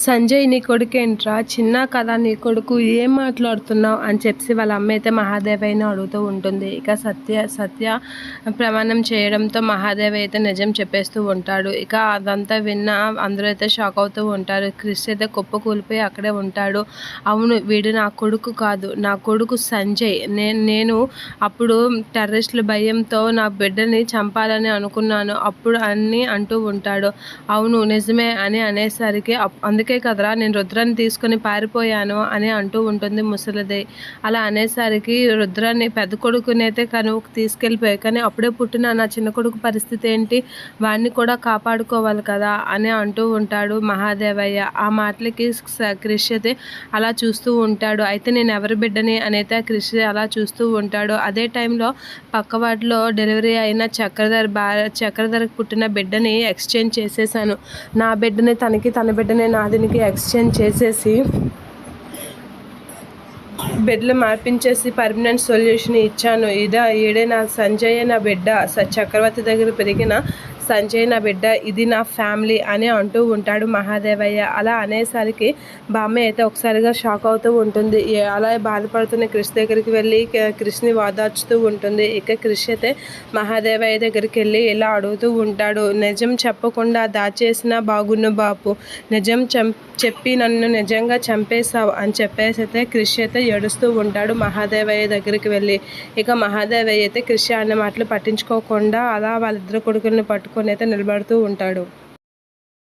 సంజయ్ నీ కొడుకేంట్రా చిన్న కదా నీ కొడుకు ఏం మాట్లాడుతున్నావు? అని చెప్పి వాళ్ళ అమ్మ అయితే మహాదేవ్ అయినా అడుగుతూ ఉంటుంది. ఇక సత్య సత్య ప్రమాణం చేయడంతో మహాదేవ్ అయితే నిజం చెప్పేస్తూ ఉంటాడు. ఇక అదంతా విన్న అందరూ అయితే షాక్ అవుతూ ఉంటారు. క్రిష్ అయితే కుప్ప కూలిపోయి అక్కడే ఉంటాడు. అవును వీడు నా కొడుకు కాదు. నా కొడుకు సంజయ్. నేను నేను అప్పుడు టెర్రరిస్టుల భయంతో నా బిడ్డని చంపాలని అనుకున్నాను. అప్పుడు అన్నీ అంటూ ఉంటాడు. అవును నిజమే అని అనేసరికి అప్- అందుకే కదరా నేను రుద్రాన్ని తీసుకొని పారిపోయాను అని అంటూ ఉంటుంది ముసలిది. అలా అనేసరికి రుద్రాన్ని పెద్ద కొడుకునైతే కనుక తీసుకెళ్ళిపోయాయి కానీ అప్పుడే పుట్టిన నా చిన్న కొడుకు పరిస్థితి ఏంటి? వాడిని కూడా కాపాడుకోవాలి కదా అని అంటూ ఉంటాడు మహాదేవయ్య. ఆ మాటలకి స- క్రిష్ అయితే అలా చూస్తూ ఉంటాడు. అయితే నేను ఎవరి బిడ్డని అనైతే క్రిష్ అలా చూస్తూ ఉంటాడు. అదే టైంలో పక్క వాటిలో డెలివరీ అయిన చక్రధర్ బా చక్రధరకు పుట్టిన బిడ్డని ఎక్స్చేంజ్ చేసేసాను నా బిడ్డని తనకి తన బిడ్డని నాదినికి ఎక్స్చేంజ్ చేసేసి బెడ్లు మార్పించేసి పర్మనెంట్ సొల్యూషన్ ఇచ్చాను. ఇదా ఈడే నా సంజయ్ నా బిడ్డ స- చక్రవర్తి దగ్గర పెరిగిన సంజయ్ నా బిడ్డ ఇది నా ఫ్యామిలీ అని అంటూ ఉంటాడు మహాదేవయ్య. అలా అనేసరికి బామ్మ అయితే ఒకసారిగా షాక్ అవుతూ ఉంటుంది. అలా బాధపడుతున్న క్రిష్ దగ్గరికి వెళ్ళి క్రిష్ని వాదార్చుతూ ఉంటుంది. ఇక క్రిష్ అయితే మహాదేవయ్య దగ్గరికి వెళ్ళి ఇలా అడుగుతూ ఉంటాడు నిజం చెప్పకుండా దాచేసిన బాగున్ను బాపు. నిజం చం చెప్పి నన్ను నిజంగా చంపేశావు అని చెప్పేసి అయితే క్రిష్ అయితే ఏడుస్తూ ఉంటాడు మహాదేవయ్య దగ్గరికి వెళ్ళి. ఇక మహాదేవయ్య అయితే క్రిష్ అన్న మాటలు పట్టించుకోకుండా అలా వాళ్ళిద్దరు కొడుకుల్ని పట్టుకొని అయితే నిలబడుతూ ఉంటాడు.